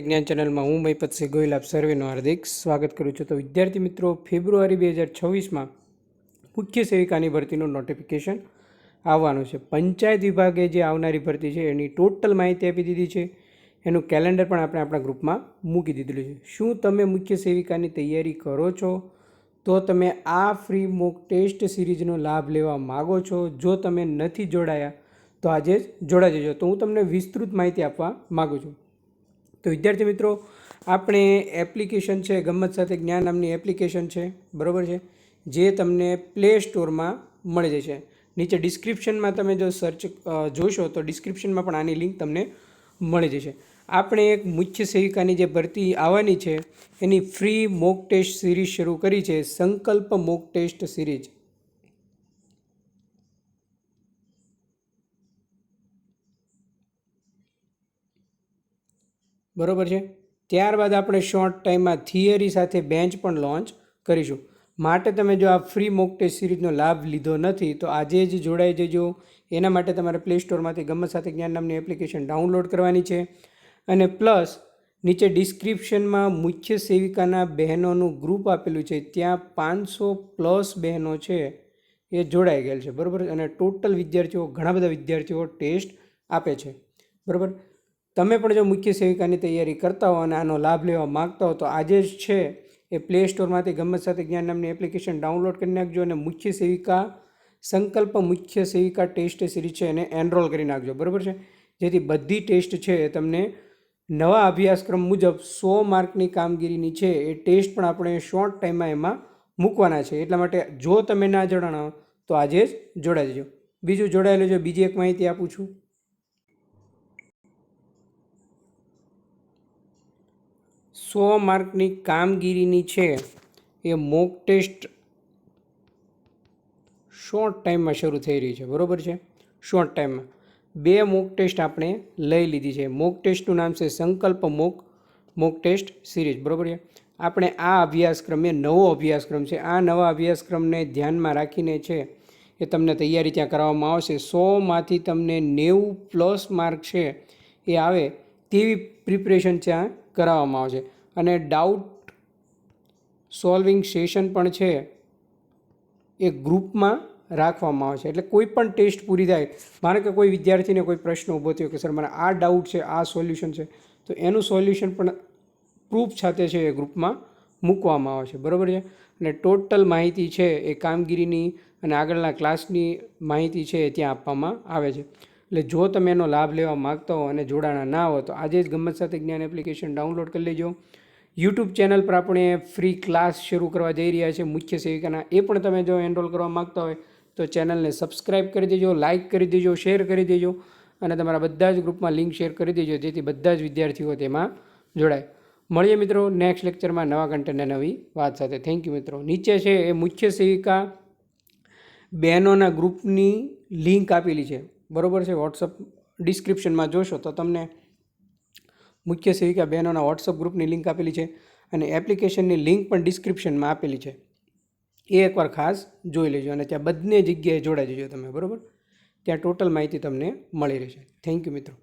જ્ઞાન ચેનલમાં હું મહીપતસિંહ ગોહિલ, આપ સર્વેનું હાર્દિક સ્વાગત કરું છું. તો વિદ્યાર્થી મિત્રો, ફેબ્રુઆરી બે હજાર છવ્વીસમાં મુખ્ય સેવિકાની ભરતીનું નોટિફિકેશન આવવાનું છે. પંચાયત વિભાગે જે આવનારી ભરતી છે, એની ટોટલ માહિતી આપી દીધી છે. એનું કેલેન્ડર પણ આપણે આપણા ગ્રુપમાં મૂકી દીધેલું છે. શું તમે મુખ્ય સેવિકાની તૈયારી કરો છો? તો તમે આ ફ્રી મોક ટેસ્ટ સિરીઝનો લાભ લેવા માગો છો. જો તમે નથી જોડાયા, તો આજે જ જોડાઈ જજો. તો હું તમને વિસ્તૃત માહિતી આપવા માગું છું. તો વિદ્યાર્થી મિત્રો, આપણે એપ્લિકેશન છે ગમત સાથે જ્ઞાન નામની એપ્લિકેશન છે, બરાબર છે? જે તમને પ્લે સ્ટોરમાં મળી જશે નીચે ડિસ્ક્રિપ્શનમાં તમે જો સર્ચ જોશો તો ડિસ્ક્રિપ્શનમાં પણ આની લિંક તમને મળી જશે. આપણે એક મુખ્ય સેવિકાની જે ભરતી આવવાની છે, એની ફ્રી મોક ટેસ્ટ સિરીઝ શરૂ કરી છે, સંકલ્પ મોક ટેસ્ટ સિરીઝ બરોબર છે? ત્યારબાદ આપણે શોર્ટ ટાઈમમાં થિયરી સાથે બેન્ચ પણ લોન્ચ કરીશું. માટે તમે જો આ ફ્રી મોક ટેસ્ટ સિરીઝનો લાભ લીધો નથી, તો આજે જ જોડાઈ જજો. એના માટે તમારે પ્લે સ્ટોરમાંથી ગમત સાથે જ્ઞાન નામની એપ્લિકેશન ડાઉનલોડ કરવાની છે. અને પ્લસ, નીચે ડિસ્ક્રિપ્શનમાં મુખ્ય સેવિકાના બહેનોનું ગ્રુપ આપેલું છે. ત્યાં પાંચસો પ્લસ બહેનો છે, એ જોડાઈ ગયેલ છે. બરાબર? અને ટોટલ વિદ્યાર્થીઓ, ઘણા બધા વિદ્યાર્થીઓ ટેસ્ટ આપે છે. બરાબર? તમે પણ જો મુખ્ય સેવિકાની તૈયારી કરતા હો અને આનો લાભ લેવા માગતા હો, તો આજે જ છે એ પ્લે સ્ટોરમાંથી ગમત સાથે જ્ઞાન નામની એપ્લિકેશન ડાઉનલોડ કરી નાખજો અને મુખ્ય સેવિકા સંકલ્પ મુખ્ય સેવિકા ટેસ્ટ સિરીઝ છે એને એનરોલ કરી નાખજો. બરાબર છે? જેથી બધી ટેસ્ટ છે એ તમને નવા અભ્યાસક્રમ મુજબ સો માર્કની કામગીરીની છે એ ટેસ્ટ પણ આપણે શોર્ટ ટાઈમમાં એમાં મૂકવાના છે. એટલા માટે જો તમે ના જણાવો તો આજે જ જોડાઈ જજો. બીજું જોડાયેલું જો બીજી એક માહિતી આપું છું. સો માર્કની કામગીરીની છે. એ મોક ટેસ્ટ શોર્ટ ટાઈમમાં શરૂ થઈ રહી છે, બરાબર છે? શોર્ટ ટાઈમમાં. બે મોક ટેસ્ટ આપણે લઈ લીધી છે. મોક ટેસ્ટનું નામ છે સંકલ્પ મોક મોક ટેસ્ટ સિરીઝ, બરાબર છે? આપણે આ અભ્યાસક્રમ એ નવો અભ્યાસક્રમ છે. આ નવા અભ્યાસક્રમને ધ્યાનમાં રાખીને છે એ તમને તૈયારી ત્યાં કરાવવામાં આવશે. સોમાંથી તમને નેવું પ્લસ માર્ક છે એ આવે તેવી પ્રિપરેશન ત્યાં કરાવવામાં આવશે. અને ડાઉટ સોલ્વિંગ સેશન પણ છે એ ગ્રુપમાં રાખવામાં આવે છે. એટલે કોઈ પણ ટેસ્ટ પૂરી થાય માનો કે કોઈ વિદ્યાર્થીને કોઈ પ્રશ્ન ઊભો થયો કે, સર, મને આ ડાઉટ છે, આ સોલ્યુશન છે. તો એનું સોલ્યુશન પણ પ્રૂફ સાથે છે એ ગ્રુપમાં મૂકવામાં આવે છે. બરાબર છે? અને ટોટલ માહિતી છે એ કામગીરીની અને આગળના ક્લાસની માહિતી છે એ ત્યાં આપવામાં આવે છે. એટલે જો તમે એનો લાભ લેવા માગતા હો અને જોડાણા ના હો, તો આજે જ ગમત સાથે જ્ઞાન એપ્લિકેશન ડાઉનલોડ કરી લેજો. યુટ્યુબ ચેનલ પર આપણે ફ્રી ક્લાસ શરૂ કરવા જઈ રહ્યા છે મુખ્ય સેવિકાના એ પણ તમે જો એનરોલ કરવા માગતા હોય તો ચેનલને સબસ્ક્રાઈબ કરી દેજો લાઇક કરી દેજો શેર કરી દેજો અને તમારા બધા જ ગ્રુપમાં લિંક શેર કરી દેજો જેથી બધા જ વિદ્યાર્થીઓ તેમાં જોડાય. મળીએ મિત્રો નેક્સ્ટ લેક્ચરમાં નવા કન્ટેન્ટ નવી વાત સાથે. થેન્ક યુ મિત્રો. નીચે છે એ મુખ્ય સેવિકા બહેનોના ગ્રુપની લિંક આપેલી છે. બરોબર છે? વોટ્સઅપ ડિસ્ક્રિપ્શનમાં જોશો તો તમને મુખ્ય સેવિકા બહેનોના વોટ્સઅપ ગ્રુપની લિંક આપેલી છે અને એપ્લિકેશનની લિંક પણ ડિસ્ક્રિપ્શનમાં આપેલી છે. એ એકવાર ખાસ જોઈ લેજો અને ત્યાં બંને જગ્યાએ જોડાઈ જજો તમે, બરાબર? ત્યાં ટોટલ માહિતી તમને મળી રહેશે. થેન્ક યુ મિત્રો.